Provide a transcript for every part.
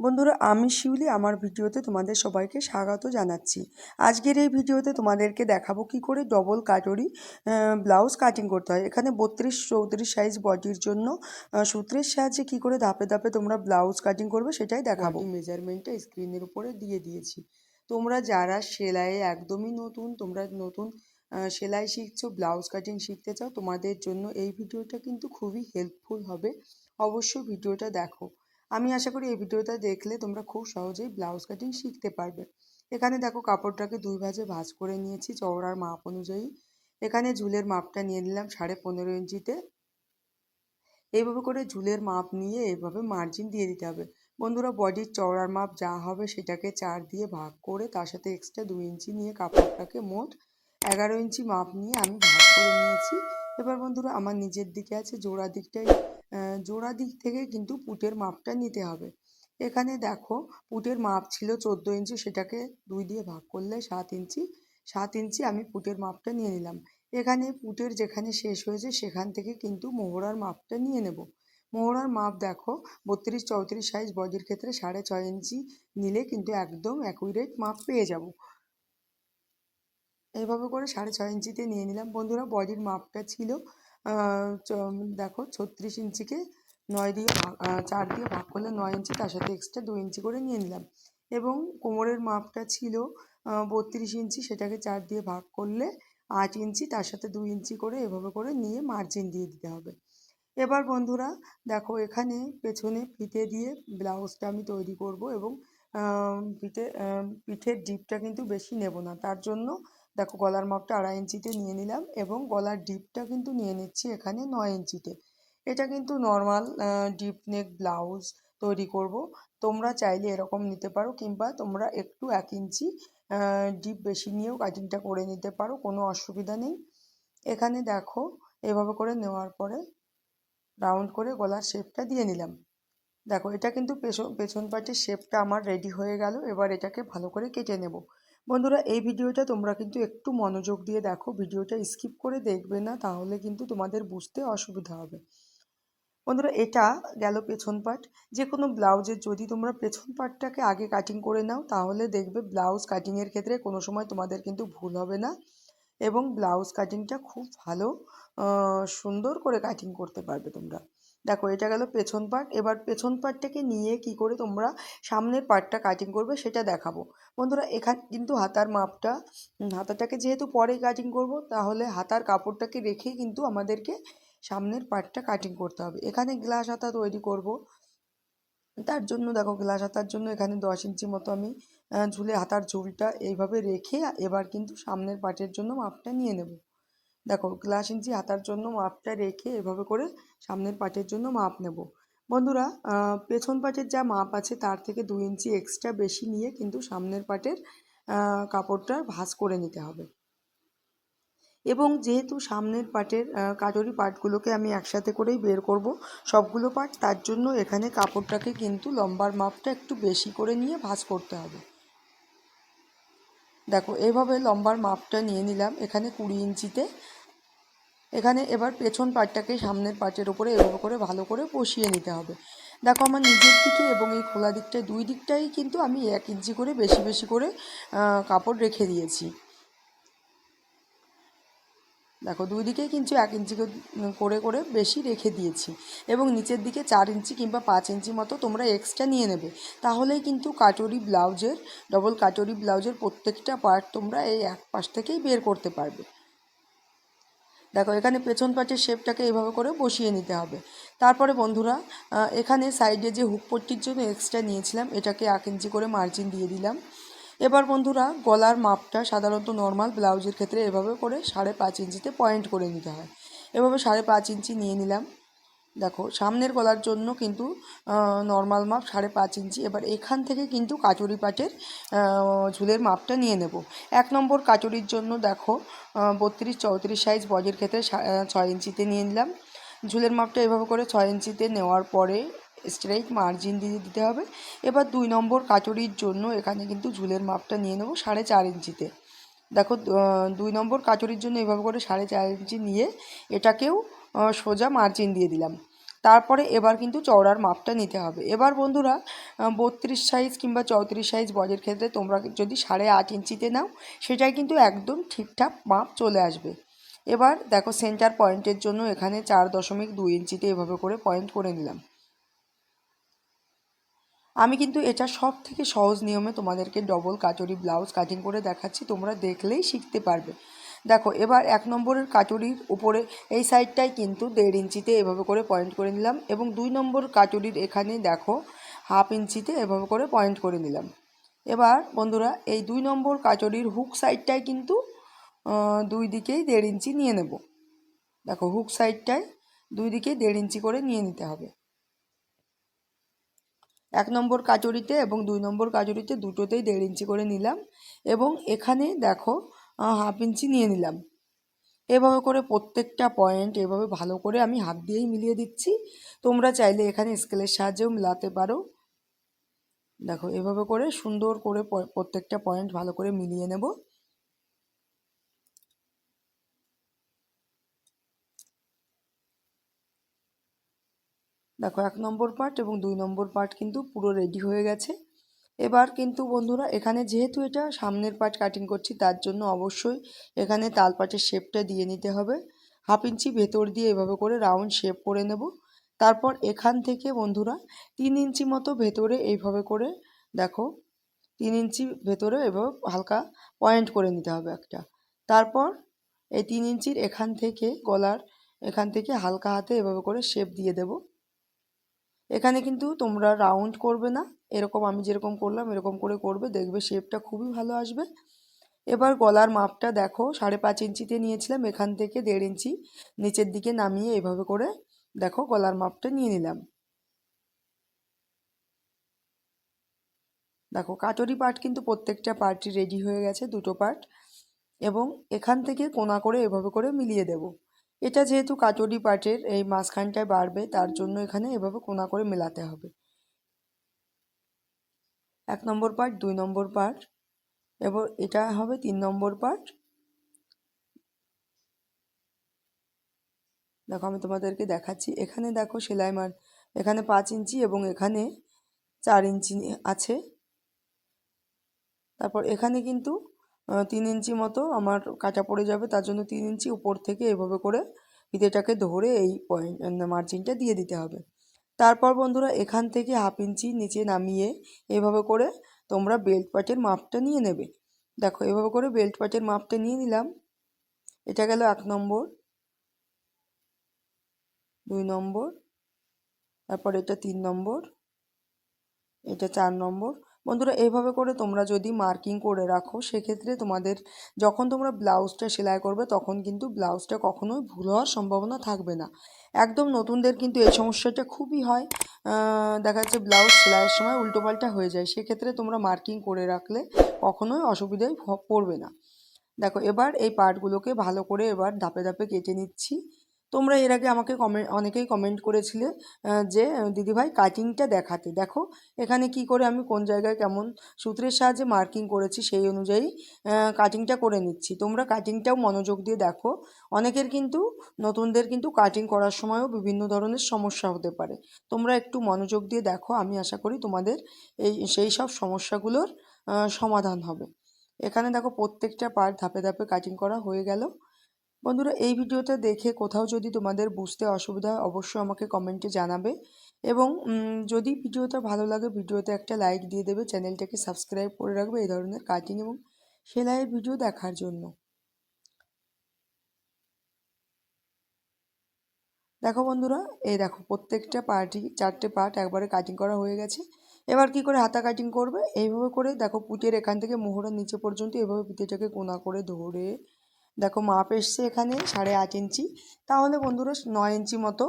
বন্ধুরা, আমি শিউলি, আমার ভিডিওতে তোমাদের সবাইকে স্বাগত জানাচ্ছি। আজকের এই ভিডিওতে তোমাদেরকে দেখাবো কি করে ডবল কাটরি ব্লাউজ কাটিং করতে হয়। এখানে বত্রিশ চৌত্রিশ সাইজ বডির জন্য সূত্রের সাহায্যে কি করে ধাপে ধাপে তোমরা ব্লাউজ কাটিং করবে সেটাই দেখাবো। মেজারমেন্টটা স্ক্রিনের উপরে দিয়ে দিয়েছি। তোমরা যারা সেলাইয়ে একদমই নতুন, তোমরা নতুন সেলাই শিখছো ব্লাউজ কাটিং শিখতে চাও, তোমাদের জন্য এই ভিডিওটা কিন্তু খুবই হেল্পফুল হবে। অবশ্যই ভিডিওটা দেখো। আমি আশা করি এই ভিডিওটা দেখলে তোমরা খুব সহজেই ব্লাউজ কাটিং শিখতে পারবে। এখানে দেখো কাপড়টাকে দুই ভাজে ভাজ করে নিয়েছি চওড়ার মাপ অনুযায়ী। এখানে ঝুলের মাপটা নিয়ে নিলাম সাড়ে পনেরো ইঞ্চিতে। এইভাবে করে ঝুলের মাপ নিয়ে এভাবে মার্জিন দিয়ে দিতে হবে। বন্ধুরা বডির চওড়ার মাপ যা হবে সেটাকে চার দিয়ে ভাগ করে তার সাথে এক্সট্রা দুই ইঞ্চি নিয়ে কাপড়টাকে মোট এগারো ইঞ্চি মাপ নিয়ে আমি ভাগ করে নিয়েছি। এবার বন্ধুরা আমার নিজের দিকে আছে, জোড়া দিকটাই জোড়া দিক থেকে কিন্তু পুটের মাপটা নিতে হবে। এখানে দেখো পুটের মাপ ছিল চোদ্দ ইঞ্চি, সেটাকে দুই দিয়ে ভাগ করলে সাত ইঞ্চি। সাত ইঞ্চি আমি পুটের মাপটা নিয়ে নিলাম। এখানে পুটের যেখানে শেষ হয়েছে সেখান থেকে কিন্তু মোহরার মাপটা নিয়ে নেব। মোহরার মাপ দেখো বত্রিশ চৌত্রিশ সাইজ বডির ক্ষেত্রে সাড়ে ছয় ইঞ্চি নিলে কিন্তু একদম অ্যাকুরেট মাপ পেয়ে যাব। এইভাবে করে সাড়ে ছয় ইঞ্চিতে নিয়ে নিলাম। বন্ধুরা, বডির মাপটা ছিল দেখো ছত্রিশ ইঞ্চিকে নয় দিয়ে চার দিয়ে ভাগ করলে নয় ইঞ্চি, তার সাথে এক্সট্রা দু ইঞ্চি করে নিয়ে নিলাম। এবং কোমরের মাপটা ছিল বত্রিশ ইঞ্চি, সেটাকে চার দিয়ে ভাগ করলে আট ইঞ্চি, তার সাথে দু ইঞ্চি করে এভাবে করে নিয়ে মার্জিন দিয়ে দিতে হবে। এবার বন্ধুরা, দেখো এখানে পেছনে ফিতে দিয়ে ব্লাউজটা আমি তৈরি করব এবং পিঠে পিঠের ডিপটা কিন্তু বেশি নেব না, তার জন্য দেখো গলার মাপটা আড়াই ইঞ্চিতে নিয়ে নিলাম এবং গলার ডিপটা কিন্তু নিয়ে নিচ্ছি এখানে নয় ইঞ্চিতে। এটা কিন্তু নর্মাল ডিপ নেক ব্লাউজ তৈরি করব। তোমরা চাইলে এরকম নিতে পারো কিংবা তোমরা একটু এক ইঞ্চি ডিপ বেশি নিয়েও কাটিংটা করে নিতে পারো, কোনো অসুবিধা নেই। এখানে দেখো, এভাবে করে নেওয়ার পরে রাউন্ড করে গলার শেপটা দিয়ে নিলাম। দেখো, এটা কিন্তু পেছন পেছন পাটির শেপটা আমার রেডি হয়ে গেল, এবার এটাকে ভালো করে কেটে নেব। বন্ধুরা, এই ভিডিওটা তোমরা কিন্তু একটু মনোযোগ দিয়ে দেখো। ভিডিওটা স্কিপ করে দেখবে না, তাহলে কিন্তু তোমাদের বুঝতে অসুবিধা হবে। বন্ধুরা, এটা গেল পেছন পাট। যে কোনো ব্লাউজের যদি তোমরা পেছন পাটটাকে আগে কাটিং করে নাও, তাহলে দেখবে ব্লাউজ কাটিংয়ের ক্ষেত্রে কোনো সময় তোমাদের কিন্তু ভুল হবে না। এবং ব্লাউজ কাটিংটা খুব ভালো সুন্দর করে কাটিং করতে পারবে তোমরা। দেখো, এটা গেল পেছন পার্ট এবার পেছন পার্টটাকে নিয়ে কি করে তোমরা সামনের পার্টটা কাটিং করবে সেটা দেখাবো। বন্ধুরা, এখানে কিন্তু হাতার মাপটা হাতাটাকে যেহেতু পরে কাটিং করব, তাহলে হাতার কাপড়টাকে রেখেই কিন্তু আমাদেরকে সামনের পার্টটা কাটিং করতে হবে। এখানে গ্লাস হাতা তৈরি করব। তার জন্য দেখো গ্লাস হাতার জন্য এখানে দশ ইঞ্চি মতো আমি ঝুলে হাতার ঝুলটা এইভাবে রেখে এবার কিন্তু সামনের পার্টের জন্য মাপটা নিয়ে নেব। দেখো গ্লাস ইঞ্চি হাতার জন্য মাপটা রেখে এভাবে করে সামনের পাটের জন্য মাপ নেব। বন্ধুরা পেছন পাটের যা মাপ আছে তার থেকে দুই ইঞ্চি এক্সট্রা বেশি নিয়ে কিন্তু সামনের পাটের কাপড়টা ভাঁজ করে নিতে হবে। এবং যেহেতু সামনের পাটের কাটরি পাটগুলোকে আমি একসাথে করেই বের করব, সবগুলো পাট তার জন্য এখানে কাপড়টাকে কিন্তু লম্বার মাপটা একটু বেশি করে নিয়ে ভাঁজ করতে হবে। দেখো এইভাবে লম্বার মাপটা নিয়ে নিলাম এখানে কুড়ি ইঞ্চিতে। এখানে এবার পেছন পাটটাকে সামনের পাটের ওপরে এভাবে করে ভালো করে বসিয়ে নিতে হবে। দেখো, আমার নিজের দিকে এবং এই খোলা দিকটায় দুই দিকটাই কিন্তু আমি এক ইঞ্চি করে বেশি বেশি করে কাপড় রেখে দিয়েছি। দেখো, দুই দিকেই কিন্তু এক ইঞ্চি করে- করে বেশি রেখে দিয়েছি। এবং নিচের দিকে চার ইঞ্চি কিংবা পাঁচ ইঞ্চি মতো তোমরা এক্সট্রা নিয়ে নেবে। তাহলেই কিন্তু কাটরি ব্লাউজের ডবল কাটরি ব্লাউজের প্রত্যেকটা পার্ট তোমরা এই এক পাশ থেকেই বের করতে পারবে। দেখো, এখানে পেছন পাটের শেপটাকে এইভাবে করে বসিয়ে নিতে হবে। তারপরে বন্ধুরা এখানে সাইডে যে হুক পট্টির জন্য এক্সট্রা নিয়েছিলাম, এটাকে এক ইঞ্চি করে মার্জিন দিয়ে দিলাম। এবার বন্ধুরা, গলার মাপটা সাধারণত নর্মাল ব্লাউজের ক্ষেত্রে এভাবে করে সাড়ে পাঁচ ইঞ্চিতে পয়েন্ট করে নিতে হয়। এভাবে সাড়ে পাঁচ ইঞ্চি নিয়ে নিলাম। দেখো, সামনের গলার জন্য কিন্তু নর্মাল মাপ সাড়ে পাঁচ ইঞ্চি। এবার এখান থেকে কিন্তু কাচুরি পাটের ঝুলের মাপটা নিয়ে নেব। এক নম্বর কাচুরির জন্য দেখো বত্রিশ চৌত্রিশ সাইজ বজের ক্ষেত্রে ছয় ইঞ্চিতে নিয়ে নিলাম। ঝুলের মাপটা এভাবে করে ছয় ইঞ্চিতে নেওয়ার পরে স্ট্রেইট মার্জিন দিয়ে দিতে হবে। এবার দুই নম্বর কাচুরির জন্য এখানে কিন্তু ঝুলের মাপটা নিয়ে নেব সাড়ে চার ইঞ্চিতে। দেখো দুই নম্বর কাচুরির জন্য এভাবে করে সাড়ে চার ইঞ্চি নিয়ে এটাকেও সোজা মার্জিন দিয়ে দিলাম। তারপরে এবার কিন্তু চওড়ার মাপটা নিতে হবে। এবার বন্ধুরা বত্রিশ সাইজ কিংবা চৌত্রিশ সাইজ বজের ক্ষেত্রে তোমরা যদি সাড়ে আট ইঞ্চিতে নাও, সেটাই কিন্তু একদম ঠিকঠাক মাপ চলে আসবে। এবার দেখো সেন্টার পয়েন্টের জন্য এখানে চার দশমিক দুই ইঞ্চিতে এভাবে করে পয়েন্ট করে নিলাম। আমি কিন্তু এটা সব থেকে সহজ নিয়মে তোমাদেরকে ডবল কাচুরি ব্লাউজ কাটিং করে দেখাচ্ছি, তোমরা দেখলেই শিখতে পারবে। দেখো, এবার এক নম্বরের কাটুরির উপরে, এই সাইডটাই কিন্তু দেড় ইঞ্চিতে এভাবে করে পয়েন্ট করে নিলাম এবং দুই নম্বর কাটুরির এখানে দেখো হাফ ইঞ্চিতে এভাবে করে পয়েন্ট করে নিলাম। এবার বন্ধুরা, এই দুই নম্বর কাচুরির হুক সাইডটাই কিন্তু দুই দিকেই দেড় ইঞ্চি নিয়ে নেব। দেখো হুক সাইডটায় দুই দিকেই দেড় ইঞ্চি করে নিয়ে নিতে হবে। এক নম্বর কাচুরিতে এবং দুই নম্বর কাচুরিতে দুটোতেই দেড় ইঞ্চি করে নিলাম এবং এখানে দেখো হাফ ইঞ্চি নিয়ে নিলাম। এভাবে করে প্রত্যেকটা পয়েন্ট এভাবে ভালো করে আমি হাত দিয়েই মিলিয়ে দিচ্ছি। তোমরা চাইলে এখানে স্কেলের সাহায্যেও মিলাতে পারো। দেখো, এভাবে করে সুন্দর করে প্রত্যেকটা পয়েন্ট ভালো করে মিলিয়ে নেব। দেখো, এক নম্বর পার্ট এবং দুই নম্বর পার্ট কিন্তু পুরো রেডি হয়ে গেছে। এবার কিন্তু বন্ধুরা, এখানে যেহেতু এটা সামনের পার্ট কাটিং করছি, তার জন্য অবশ্যই এখানে তাল পাটের শেপটা দিয়ে নিতে হবে। হাফ ইঞ্চি ভেতর দিয়ে এভাবে করে রাউন্ড শেপ করে নেব। তারপর এখান থেকে বন্ধুরা, তিন ইঞ্চি মতো ভেতরে এইভাবে করে দেখো, তিন ইঞ্চি ভেতরে এভাবে হালকা পয়েন্ট করে নিতে হবে একটা। তারপর এই তিন ইঞ্চির এখান থেকে গলার এখান থেকে হালকা হাতে এভাবে করে শেপ দিয়ে দেবো। এখানে কিন্তু তোমরা রাউন্ড করবে না। এরকম আমি যেরকম করলাম, এরকম করে করবে। দেখবে শেপটা খুবই ভালো আসবে। এবার গলার মাপটা দেখো, সাড়ে পাঁচ ইঞ্চিতে নিয়েছিলাম, এখান থেকে দেড় ইঞ্চি নিচের দিকে নামিয়ে এভাবে করে দেখো গলার মাপটা নিয়ে নিলাম। দেখো কাটরি পার্ট কিন্তু প্রত্যেকটা পার্টই রেডি হয়ে গেছে, দুটো পার্ট। এবং এখান থেকে কোনা করে এভাবে করে মিলিয়ে দেবো। এটা যেহেতু কাটরি পাটের, এই মাঝখানটায় বাড়বে, তার জন্য এখানে এভাবে কোনা করে মেলাতে হবে। এক নম্বর পার্ট দুই নম্বর পার্ট এবার এটা হবে তিন নম্বর পার্ট দেখো, আমি তোমাদেরকে দেখাচ্ছি। এখানে দেখো সেলাই মার এখানে পাঁচ ইঞ্চি এবং এখানে চার ইঞ্চি আছে। তারপর এখানে কিন্তু তিন ইঞ্চি মতো আমার কাটা পড়ে যাবে, তার জন্য তিন ইঞ্চি উপর থেকে এভাবে করে ফিতেটাকে ধরে এই পয়েন্ট মার্জিনটা দিয়ে দিতে হবে। তারপর বন্ধুরা এখান থেকে হাফ ইঞ্চি নিচে নামিয়ে এভাবে করে তোমরা বেল্ট পাটের মাপটা নিয়ে নেবে। দেখো, এভাবে করে বেল্ট পাটের মাপটা নিয়ে নিলাম। এটা গেল এক নম্বর, দুই নম্বর, তারপর এটা তিন নম্বর, এটা চার নম্বর বন্ধুরা এইভাবে করে তোমরা যদি মার্কিং করে রাখো, সেক্ষেত্রে তোমাদের যখন তোমরা ব্লাউজটা সেলাই করবে, তখন কিন্তু ব্লাউজটা কখনোই ভুল হওয়ার সম্ভাবনা থাকবে না। একদম নতুনদের কিন্তু এই সমস্যাটা খুবই হয়। দেখা যাচ্ছে ব্লাউজ সেলাইয়ের সময় উল্টোপাল্টা হয়ে যায়। সেক্ষেত্রে তোমরা মার্কিং করে রাখলে কখনোই অসুবিধায় পড়বে না। দেখো, এবার এই পার্টগুলোকে ভালো করে এবার ধাপে ধাপে কেটে নিচ্ছি। তোমরা এর আগে আমাকে কমেন্ট অনেকেই কমেন্ট করেছিলে যে দিদিভাই কাটিংটা দেখাতে। দেখো, এখানে কি করে আমি কোন জায়গায় কেমন সূত্রের সাহায্যে মার্কিং করেছি সেই অনুযায়ী কাটিংটা করে নিচ্ছি। তোমরা কাটিংটাও মনোযোগ দিয়ে দেখো। অনেকের কিন্তু, নতুনদের কিন্তু কাটিং করার সময়ও বিভিন্ন ধরনের সমস্যা হতে পারে। তোমরা একটু মনোযোগ দিয়ে দেখো, আমি আশা করি তোমাদের এই, সেই সব সমস্যাগুলোর সমাধান হবে। এখানে দেখো প্রত্যেকটা পার্ট ধাপে ধাপে কাটিং করা হয়ে গেল। বন্ধুরা, এই ভিডিওটা দেখে কোথাও যদি তোমাদের বুঝতে অসুবিধা হয়, অবশ্যই আমাকে কমেন্টে জানাবে। এবং যদি ভিডিওটা ভালো লাগে, ভিডিওতে একটা লাইক দিয়ে দেবে, চ্যানেলটাকে সাবস্ক্রাইব করে রাখবে এই ধরনের কাটিং এবং সেলাইয়ের ভিডিও দেখার জন্য। দেখো বন্ধুরা, এই দেখো প্রত্যেকটা পার্টি চারটে পার্ট একবারে কাটিং করা হয়ে গেছে। এবার কি করে হাতা কাটিং করবে? এইভাবে করে দেখো পুটের এখান থেকে মোহরের নিচে পর্যন্ত এভাবে পিঠেটাকে কোনা করে ধরে দেখো মাপ এসছে এখানে সাড়ে আট ইঞ্চি। তাহলে বন্ধুরা নয় ইঞ্চি মতো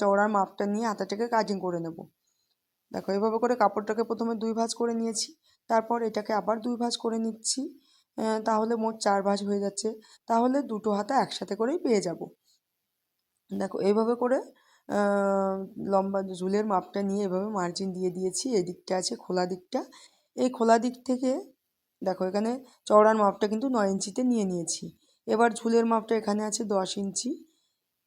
চওড়ার মাপটা নিয়ে হাতাটাকে কাটিং করে নেব। দেখো এভাবে করে কাপড়টাকে প্রথমে দুই ভাঁজ করে নিয়েছি, তারপর এটাকে আবার দুই ভাঁজ করে নিচ্ছি। তাহলে মোট চার ভাঁজ হয়ে যাচ্ছে। তাহলে দুটো হাতা একসাথে করেই পেয়ে যাব। দেখো এইভাবে করে লম্বা ঝুলের মাপটা নিয়ে এভাবে মার্জিন দিয়ে দিয়েছি। এই দিকটা আছে, খোলা দিকটা। এই খোলা দিক থেকে, দেখো এখানে চওড়ার মাপটা কিন্তু নয় ইঞ্চিতে নিয়ে নিয়েছি। এবার ঝুলের মাপটা এখানে আছে দশ ইঞ্চি।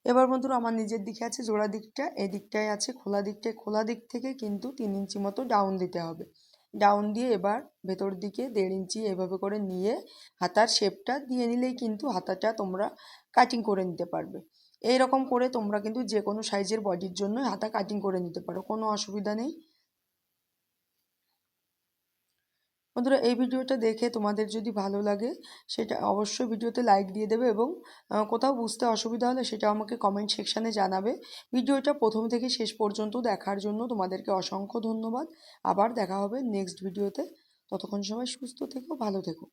এবার বন্ধুরা আমার নিজের দিকে আছে, জোড়া দিকটা এই দিকটায় আছে, খোলা দিকটায়, খোলা দিক থেকে কিন্তু তিন ইঞ্চি মতো ডাউন দিতে হবে। ডাউন দিয়ে এবার ভেতর দিকে দেড় ইঞ্চি এভাবে করে নিয়ে হাতার শেপটা দিয়ে নিলেই কিন্তু হাতাটা তোমরা কাটিং করে নিতে পারবে। এই রকম করে তোমরা কিন্তু যে কোনো সাইজের বডির জন্য হাতা কাটিং করে নিতে পারো, কোনো অসুবিধা নেই। বন্ধুরা, এই ভিডিওটা দেখে তোমাদের যদি ভালো লাগে, সেটা অবশ্যই ভিডিওতে লাইক দিয়ে দেবে এবং কোথাও বুঝতে অসুবিধা হলে সেটা আমাকে কমেন্ট সেকশানে জানাবে। ভিডিওটা প্রথম থেকে শেষ পর্যন্ত দেখার জন্য তোমাদেরকে অসংখ্য ধন্যবাদ। আবার দেখা হবে নেক্সট ভিডিওতে ততক্ষণ সময় সুস্থ থেকো, ভালো থেকো।